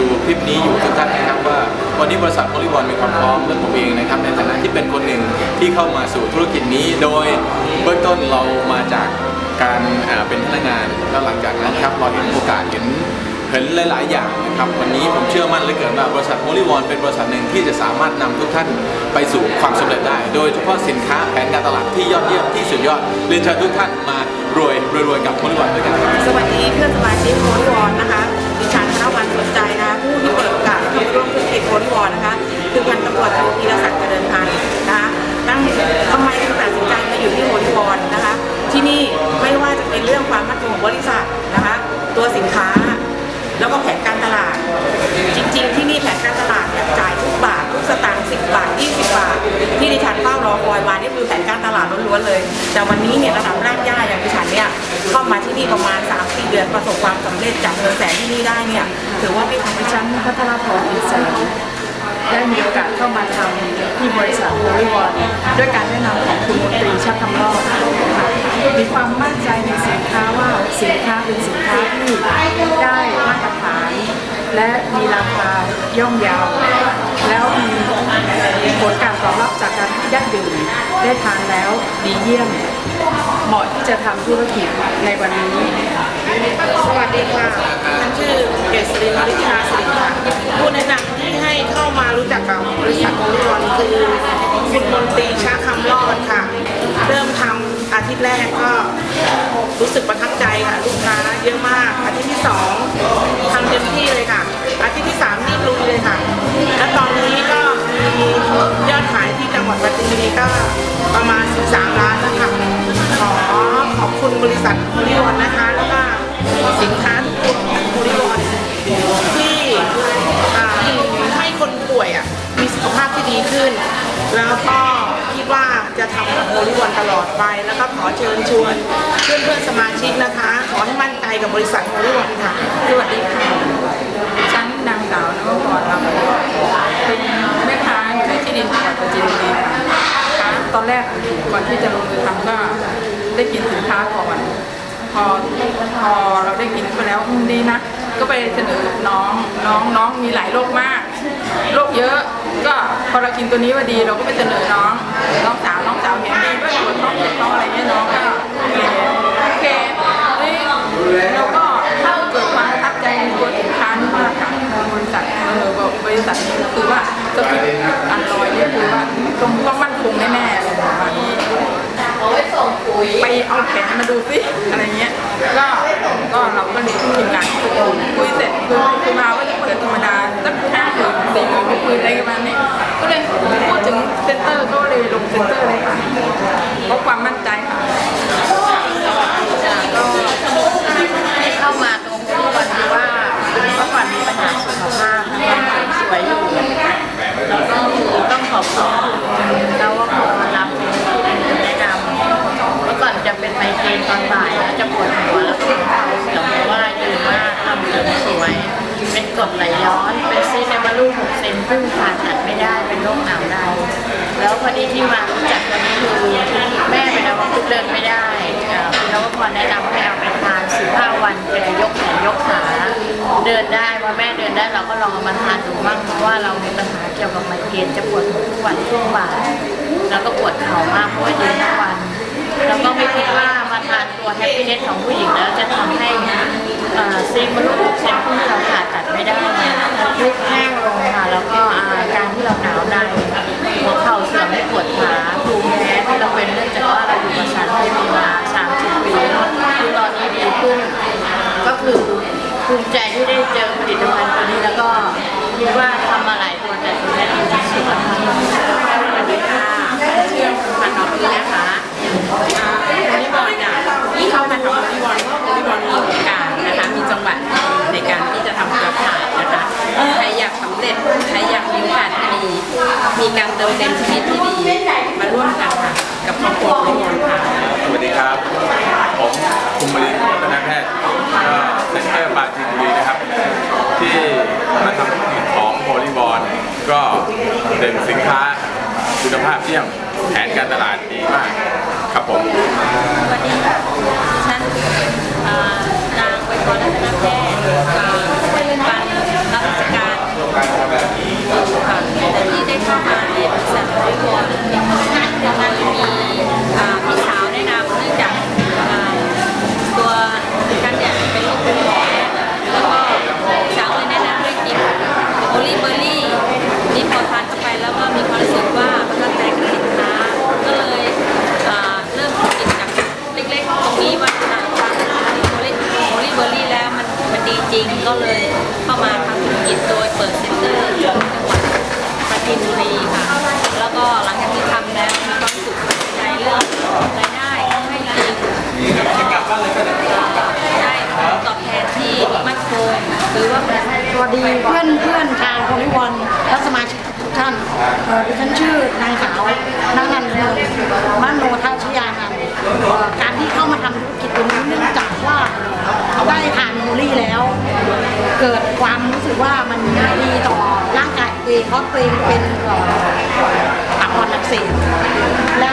ดูคลิปนี้อยู่ทุกท่านนะครับว่าวันนี้บริษัทบริวารมีความพร้อมและผมเองนะครับในฐานะที่เป็นคนหนึ่งที่เข้ามาสู่ธุรกิจนี้ โดยเบื้องต้นเรามาจากการเป็นพนักงานแล้วหลังจากนั้นครับเราเห็นโอกาสเห็นเห็นหลาย ๆ อย่างนะครับวันนี้ผมเชื่อมั่นเหลือเกินว่าบริษัทโมลิวอนเป็นบริษัทหนึ่งที่จะสามารถนำทุกท่านไปสู่ความสำเร็จได้ โดยเฉพาะสินค้าแผนการตลาดที่ยอดเยี่ยมที่สุดยอดเรียนเชิญทุกท่านมารวยรวยๆกับโมลิวอนด้วยกันสวัสดีเพื่อนสมาชิกโพลิวอนนะคะ นะคะคือพันตำรวจโทพีรศักดิ์เจริญพันธ์นะคะตั้งทำไมถึงตัดสินใจมาอยู่ที่โพลิวอนนะคะ ที่นี่ไม่ว่าจะเป็นเรื่องความมั่นคงของบริษัทนะคะ ตัวสินค้า แล้วก็แผนการตลาด จริง ๆ ที่นี่แผนการตลาดเนี่ยจ่ายทุกบาททุกสตางค์10บาท20บาท ที่ดิฉันเฝ้ารอคอยมานี่คือแผนการตลาดล้วนๆเลย แต่วันนี้เนี่ยระดับรากหญ้าอย่างดิฉันเนี่ยเข้ามาที่นี่ประมาณ3-4เดือนประสบความสำเร็จจากเงินแสนที่นี่ได้เนี่ยถือว่าเป็นของดิฉันพัทรพรอินแสงได้ มีโอกาสเข้ามาทำที่บริษัทโพลิวอนด้วยการแนะนำของคุณมนตรีชัดคำรอดนะคะมีความมั่นใจในสินค้าว่าสินค้าเป็นสินค้าที่ได้มาตรฐาน และมีราคาย่อมเยาว แล้วมีผลการตอบรับจากการที่ได้ดื่มได้ทานแล้วดีเยี่ยมเหมาะที่จะทำธุรกิจในวันนี้ สวัสดีค่ะ รู้สึกประทับใจค่ะ ลูกค้าเยอะมาก อาทิตย์ที่สองทำเต็มที่เลยค่ะ อาทิตย์ที่สามนี่ลุยเลยค่ะ และตอนนี้ก็มียอดขายที่จังหวัดปัตตานีก็ประมาณ 13 ล้านแล้วค่ะขอขอบคุณบริษัทบริวอนนะคะ แล้วก็สินค้า ลิวอนตลอดไป แล้วก็ขอเชิญชวนเพื่อนเพื่อนๆสมาชิกนะคะ ขอให้มั่นใจกับบริษัทโพลิวอนค่ะ สวัสดีค่ะฉันนางสาวนวพรลำเป็นแม่ค้าอยู่ในที่ดินจังหวัดประจินบุรีค่ะตอนแรกก่อนที่จะลงมือทำก็ได้กินสินค้าก่อนพอพอเราได้กินไปแล้วดีนะ ก็ไปเสนอกับน้องน้องน้องมีหลายโรคมากโรคเยอะ ก็พอเรากินตัวนี้ว่าดีเราก็ไปเสนอน้องน้องส ด้วยปวดท้องปวดท้อะไรเงี้ยน้องก็โอเคโอเคเฮ้ยเราก็เข้าเกิดความประทับใจในตัวสินค้านี้มากค่ะบริษัทเออบริษัทนี้ก็คือว่าสปิริตอันลอยเนี่ยคือว่าต้องต้องมั่นคงแน่ๆอะไรประมาณนี้ไปเอาแผนมาดูสิอะไรเงี้ยก็ก็เราก็เลยทีมงานคุยคุยเสร็จคือคือมาว่าจะเปิดธรรมดาสักห้าหมื่นสี่หมื่นหกหมื่นอะไรประมาณนี้ก็เลยพูดถึงเซ็นเตอร์ก็เลยลงเซ็นเตอร์เลยค่ะเพราะความมั่นใจค่ะ ที่เข้ามาตรงนี้วันที่ว่าเมื่อก่อนมีปัญหาสุขภาพนะคะสวยอยู่ แล้วก็คือต้องขอบคุณแล้วว่าพอมารับแนะนำเมื่อก่อนจะเป็นไมเกรนตอนบ่ายแล้วจะปวดหัวแล้วก็เป็นเข่าเสื่อมเพราะว่ายืนมากทำเสริมสวย เป็นกรดไหลย้อน เป็นซีสในมดลูกหก เซนซึ่งผ่าตัดไม่ได้เป็นโรคหนาวในแล้วพอดีที่มารู้จักวันนี้คือแม่เป็นอัมพฤกษ์เดินไม่ได้เอ่อคุณนวพรแนะนำให้เอาไปทาน15วันแกยกแขนยกขาเดินได้ว่าแม่เดินได้เราก็ลองเอามาทานดูบ้างเพราะว่าเรามีปัญหาเกี่ยวกับไมเกรนจะปวดทุกวันช่วงบ่ายแล้วก็ปวดเข่ามากเพราะว่ายืนทุกวันแล้วก็ไม่คิดว่ามาทานตัวแฮปปี้เนสของผู้หญิงแล้วจะทำให้ซีมลูกเซนที่เราผ่าตัดไม่ได้เนี่ยยุบแห้ง ค่ะ แล้วก็อาการที่เราหนาวในหัวเข่าเสื่อมไม่ปวดขาคือ มีการเติมเต็มชีวิตที่ดีมาร่วมกันค่ะกับครอบครัวของคนค่ะสวัสดีครับ ผมคุณมรินวัฒนแพทย์เซ็นเตอร์ปาจินบุรีนะครับ ที่มาทำธุรกิจของโพลีบอลก็เด่นสินค้าคุณภาพเยี่ยมแผนการตลาดดีมากครับผมสวัสดีฉันนางไวกรรัตนแพทย์ิงก็เลยเข้ามาทำธุรกิจโดยเปิดเซ็นเตอร์จังหวัดปรมจีนีค่ะ แล้วก็หลังจากที่ทำแล้วมีความสุขใจเรื่องรายได้ให้จราได้ตอบแทนที่มั่นคงหรือว่าสวัสดีเพื่อนเพื่อนชาวคนทุวันและสมาชิกทุกท่านดิฉันชื่อนางสาวนังนันเงินโนทัศ ว่ามันดีต่อร่างกายตัวเองเพราะตัวเองเป็นตับอ่อนอักเสบและ